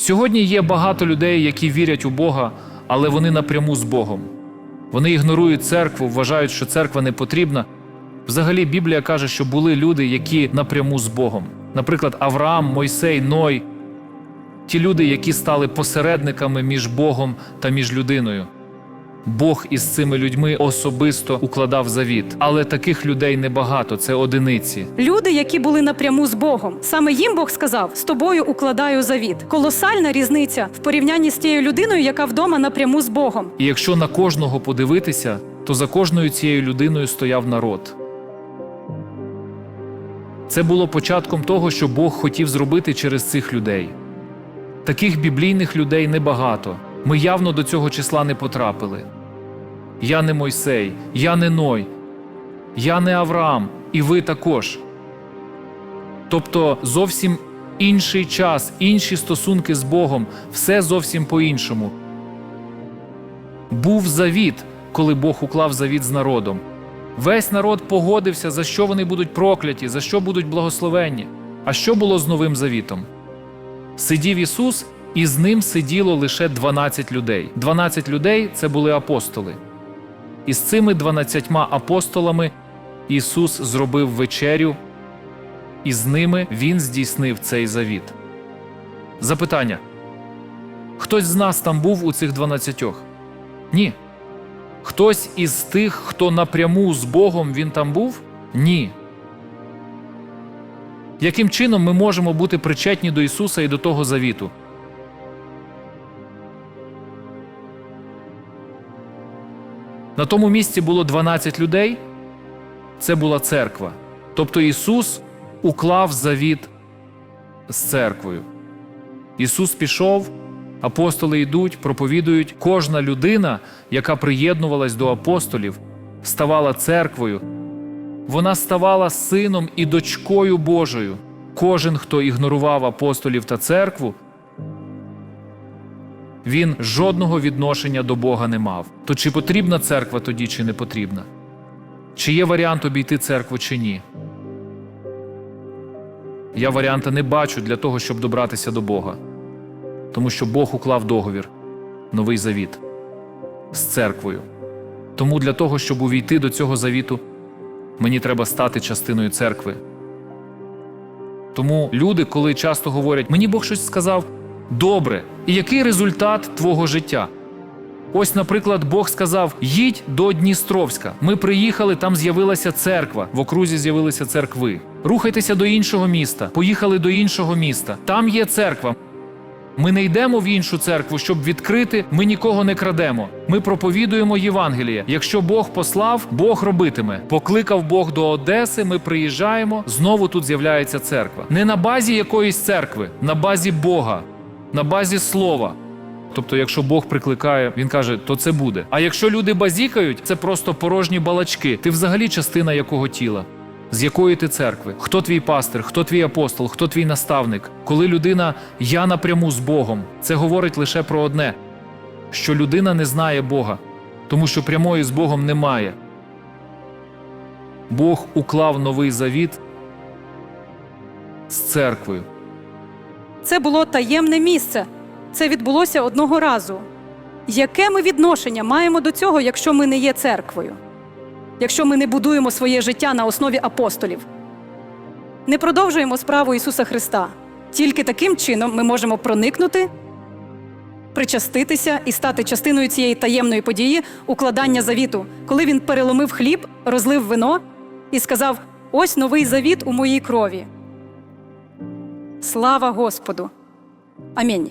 Сьогодні є багато людей, які вірять у Бога, але вони напряму з Богом. Вони ігнорують церкву, вважають, що церква не потрібна. Взагалі, Біблія каже, що були люди, які напряму з Богом. Наприклад, Авраам, Мойсей, Ной, ті люди, які стали посередниками між Богом та між людиною. Бог із цими людьми особисто укладав завіт, але таких людей небагато, це одиниці. Люди, які були напряму з Богом. Саме їм Бог сказав: з тобою укладаю завіт. Колосальна різниця в порівнянні з тією людиною, яка вдома напряму з Богом. І якщо на кожного подивитися, то за кожною цією людиною стояв народ. Це було початком того, що Бог хотів зробити через цих людей. Таких біблійних людей небагато. Ми явно до цього числа не потрапили. Я не Мойсей, я не Ной, я не Авраам, і ви також. Тобто зовсім інший час, інші стосунки з Богом, все зовсім по-іншому. Був завіт, коли Бог уклав завіт з народом. Весь народ погодився, за що вони будуть прокляті, за що будуть благословенні. А що було з новим завітом? Сидів Ісус, і з ним сиділо лише 12 людей. 12 людей це були апостоли. І з цими 12 апостолами Ісус зробив вечерю, і з ними Він здійснив цей завіт. Запитання: хтось з нас там був у цих 12? Ні. Хтось із тих, хто напряму з Богом він там був? Ні. Яким чином ми можемо бути причетні до Ісуса і до того завіту? На тому місці було 12 людей. Це була церква. Тобто Ісус уклав завіт з церквою. Ісус пішов, апостоли йдуть, проповідують. Кожна людина, яка приєднувалась до апостолів, ставала церквою. Вона ставала сином і дочкою Божою. Кожен, хто ігнорував апостолів та церкву, він жодного відношення до Бога не мав. То чи потрібна церква тоді, чи не потрібна? Чи є варіант обійти церкву, чи ні? Я варіанта не бачу для того, щоб добратися до Бога. Тому що Бог уклав договір, новий завіт з церквою. Тому для того, щоб увійти до цього завіту, мені треба стати частиною церкви. Тому люди, коли часто говорять, мені Бог щось сказав, добре, і який результат твого життя? Ось, наприклад, Бог сказав: їдь до Дністровська. Ми приїхали, там з'явилася церква. В окрузі з'явилися церкви. Рухайтеся до іншого міста. Поїхали до іншого міста. Там є церква. Ми не йдемо в іншу церкву, щоб відкрити. Ми нікого не крадемо. Ми проповідуємо Євангеліє. Якщо Бог послав, Бог робитиме. Покликав Бог до Одеси. Ми приїжджаємо. Знову тут з'являється церква. Не на базі якоїсь церкви, на базі Бога, на базі слова. Тобто, якщо Бог прикликає, він каже, то це буде. А якщо люди базікають, це просто порожні балачки. Ти взагалі частина якого тіла? З якої ти церкви? Хто твій пастир, хто твій апостол, хто твій наставник? Коли людина я напряму з Богом, це говорить лише про одне: що людина не знає Бога, тому що прямої з Богом немає. Бог уклав новий завіт з церквою. Це було таємне місце. Це відбулося одного разу. Яке ми відношення маємо до цього, якщо ми не є церквою? Якщо ми не будуємо своє життя на основі апостолів? Не продовжуємо справу Ісуса Христа. Тільки таким чином ми можемо проникнути, причаститися і стати частиною цієї таємної події укладання завіту, коли він переломив хліб, розлив вино і сказав: Ось новий завіт у моїй крові. Слава Господу! Амінь.